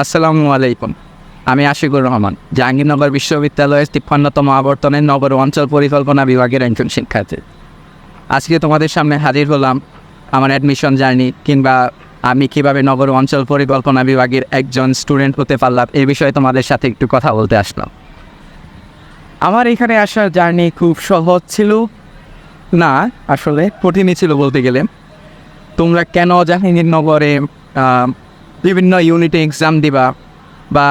আসসালামু আলাইকুম। আমি আশিকুর রহমান, জাহাঙ্গীরনগর বিশ্ববিদ্যালয়ের তিপ্পান্নতম আবর্তনের নগর অঞ্চল পরিকল্পনা বিভাগের একজন শিক্ষার্থী। আজকে তোমাদের সামনে হাজির হলাম আমার অ্যাডমিশন জার্নি কিংবা আমি কীভাবে নগর অঞ্চল পরিকল্পনা বিভাগের একজন স্টুডেন্ট হতে পারলাম এই বিষয়ে তোমাদের সাথে একটু কথা বলতে আসলাম। আমার এখানে আসার জার্নি খুব সহজ ছিল। না, আসলে কঠিনই ছিল বলতে গেলে। তোমরা কেন জাহাঙ্গীরনগরে বিভিন্ন ইউনিটে এক্সাম দিবা বা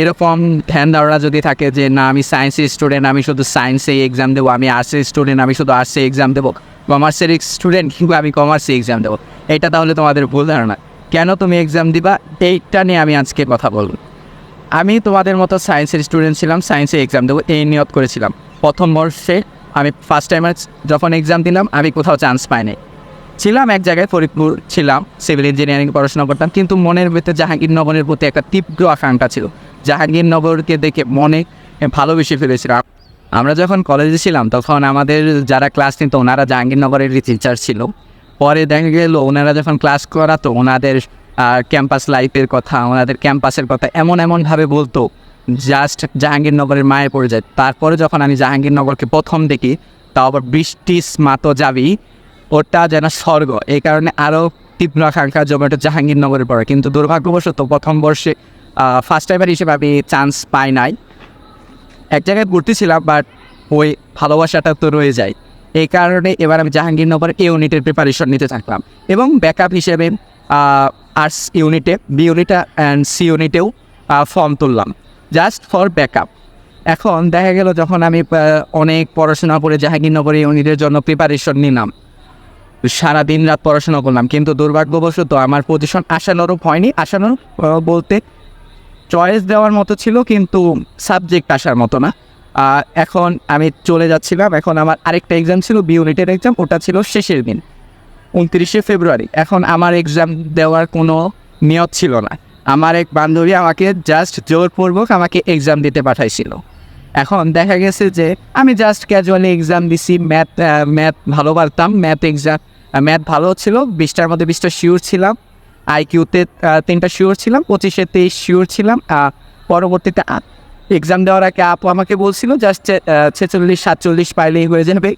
এরকম ধ্যান ধারণা যদি থাকে যে, না, আমি সায়েন্সের স্টুডেন্ট আমি শুধু সায়েন্সে এক্সাম দেবো, আমি আর্টসের স্টুডেন্ট আমি শুধু আর্টসে এক্সাম দেবো কমার্সের স্টুডেন্ট কিংবা আমি কমার্সে এক্সাম দেবো। এটা তাহলে তোমাদের ভুল ধারণা। কেন তুমি এক্সাম দিবা? এইটা নিয়ে আমি আজকে কথা বলব। আমি তোমাদের মতো সায়েন্সের স্টুডেন্ট ছিলাম সায়েন্সে এক্সাম দেবো, এই নিয়ত করেছিলাম। প্রথম বর্ষে আমি ফার্স্ট টাইম যখন এক্সাম দিলাম, আমি কোথাও চান্স পাইনি। ছিলাম এক জায়গায়, ফরিদপুর ছিলাম সিভিল ইঞ্জিনিয়ারিং পড়াশোনা করতাম, কিন্তু মনের ভিতরে জাহাঙ্গীরনগরের প্রতি একটা তীব্র আকাঙ্ক্ষা ছিল। জাহাঙ্গীরনগরকে দেখে মনে ভালোবেসে ফেলেছিলাম। আমরা যখন কলেজে ছিলাম, তখন আমাদের যারা ক্লাস নিত, ওনারা জাহাঙ্গীরনগরের টিচার ছিল। পরে দেখা গেল, ওনারা যখন ক্লাস করাতো, ওনাদের ক্যাম্পাস লাইফের কথা, ওনাদের ক্যাম্পাসের কথা এমন এমনভাবে বলতো জাস্ট জাহাঙ্গীরনগরের মায়ে পড়ে যায়। তারপরে যখন আমি জাহাঙ্গীরনগরকে প্রথম দেখি, তাও আবার বৃষ্টি স্মাত যাবি ওটা যেন স্বর্গ। এই কারণে আরও তীব্র আকাঙ্ক্ষা জমেটো জাহাঙ্গীরনগরে পড়ে কিন্তু দুর্ভাগ্যবশত প্রথম বর্ষে ফার্স্ট টাইমার হিসেবে আমি চান্স পাই নাই। এক জায়গায় ভর্তি ছিলাম বাট ওই ভালোবাসাটা তো রয়ে যায়। এই কারণে এবার আমি জাহাঙ্গীরনগর এ ইউনিটের প্রিপারেশন নিতে থাকলাম। এবং ব্যাকআপ হিসেবে আর্টস ইউনিটে বি ইউনিটে অ্যান্ড সি ইউনিটেও ফর্ম তুললাম। জাস্ট ফর ব্যাকআপ এখন দেখা গেল যখন আমি অনেক পড়াশোনা করে জাহাঙ্গীরনগর ইউনিটের জন্য প্রিপারেশন নিলাম। সারা দিন রাত পড়াশোনা করলাম। কিন্তু দুর্ভাগ্যবশত আমার পজিশন আশানুরূপ হয়নি। আশানুরূপ বলতে চয়েস দেওয়ার মতো ছিল, কিন্তু সাবজেক্ট আসার মতো না। এখন আমি চলে যাচ্ছিলাম। এখন আমার আরেকটা এক্সাম ছিল বি ইউনিটের এক্সাম ওটা ছিল শেষের দিন, উনত্রিশে ফেব্রুয়ারি। এখন আমার এক্সাম দেওয়ার কোনো নিয়ত ছিল না। আমার এক বান্ধবী আমাকে জাস্ট জোরপূর্বক আমাকে এক্সাম দিতে পাঠাইছিল। এখন দেখা গেছে যে, আমি জাস্ট ক্যাজুয়ালি এক্সাম দিছি ম্যাথ ম্যাথ ভালো পারতাম ম্যাথ এক্সাম ম্যাথ ভালো ছিল, বিশটার মধ্যে বিশটা শিওর ছিলাম আইকিউতে তিনটা শিওর ছিলাম পঁচিশে তেইশ শিওর ছিলাম পরবর্তীতে এক্সাম দেওয়ার আগে আপু আমাকে বলছিল, জাস্ট ছেচল্লিশ, সাতচল্লিশ পাইলেই হয়ে যাবে।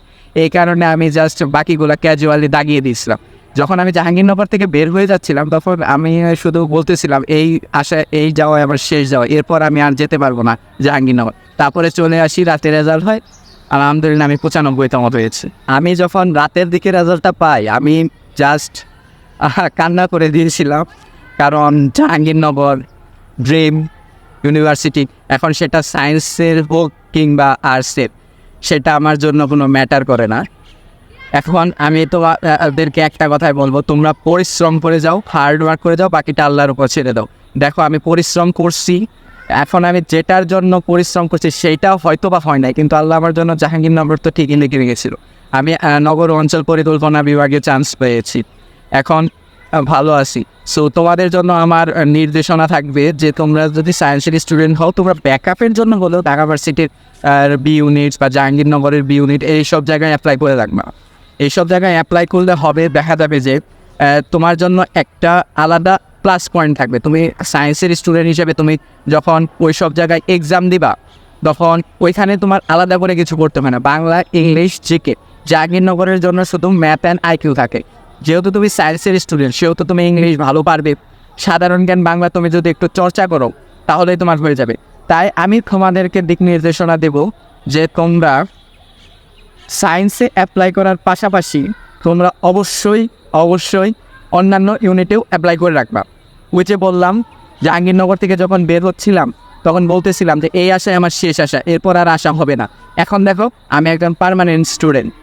এই কারণে আমি জাস্ট বাকিগুলো ক্যাজুয়ালি দাগিয়ে দিয়েছিলাম। যখন আমি জাহাঙ্গীরনগর থেকে বের হয়ে যাচ্ছিলাম, তখন আমি শুধু বলতেছিলাম, এই আশা, এই যাওয়া আমার শেষ যাওয়া, এরপর আমি আর যেতে পারব না জাহাঙ্গীরনগর। তারপরে চলে আসি রাতে রেজাল্ট হয় আলহামদুলিল্লাহ, আমি পঁচানব্বই পঁচানব্বইতম হয়েছে আমি যখন রাতের দিকে রেজাল্টটা পাই, আমি জাস্ট কান্না করে দিয়েছিলাম। কারণ জাহাঙ্গীরনগর ড্রিম ইউনিভার্সিটি এখন সেটা সায়েন্সের হোক কিংবা আর্টসের সেটা আমার জন্য কোনো ম্যাটার করে না। এখন আমি তোমাদেরকে একটা কথাই বলব, তোমরা পরিশ্রম করে যাও হার্ড ওয়ার্ক করে যাও, বাকিটা আল্লাহর উপর ছেড়ে দাও। দেখো, আমি পরিশ্রম করছি এখন আমি যেটার জন্য পরিশ্রম করছি সেইটাও হয়তো বা হয় নাই, কিন্তু আল্লাহ আমার জন্য জাহাঙ্গীরনগর তো ঠিকই লিখে রেখেছিল। আমি নগর অঞ্চল পরিকল্পনা বিভাগে চান্স পেয়েছি। এখন ভালো আছি। সো তোমাদের জন্য আমার নির্দেশনা থাকবে যে তোমরা যদি সায়েন্সের স্টুডেন্ট হও, তোমরা ব্যাকআপের জন্য হলেও ঢাকা ভার্সিটির বি ইউনিটস বা জাহাঙ্গীরনগরের বি ইউনিট এইসব জায়গায় অ্যাপ্লাই করে রাখবা। এইসব জায়গায় অ্যাপ্লাই করলে হবে, দেখা যাবে যে তোমার জন্য একটা আলাদা প্লাস পয়েন্ট থাকবে। তুমি সায়েন্সের স্টুডেন্ট হিসেবে তুমি যখন ওই সব জায়গায় এক্সাম দিবা, তখন ওইখানে তোমার আলাদা করে কিছু করতে হয় না। বাংলা, ইংলিশ, জিকে, জাহাঙ্গীরনগরের জন্য শুধু ম্যাথ অ্যান্ড আইকিউ থাকে। যেহেতু তুমি সায়েন্সের স্টুডেন্ট সেহেতু তুমি ইংলিশ ভালো পারবে। সাধারণ জ্ঞান বাংলা তুমি যদি একটু চর্চা করো, তাহলেই তোমার হয়ে যাবে। তাই আমি তোমাদেরকে দিক নির্দেশনা দেব যে তোমরা সায়েন্সে অ্যাপ্লাই করার পাশাপাশি তোমরা অবশ্যই অবশ্যই অন্যান্য ইউনিটেও অ্যাপ্লাই করে রাখবা। ওই যে বললাম জাহাঙ্গীরনগর থেকে যখন বের হচ্ছিলাম, তখন বলতেছিলাম যে, এই আশায় আমার শেষ আশা, এরপর আর আশা হবে না। এখন দেখো, আমি একজন পারমানেন্ট স্টুডেন্ট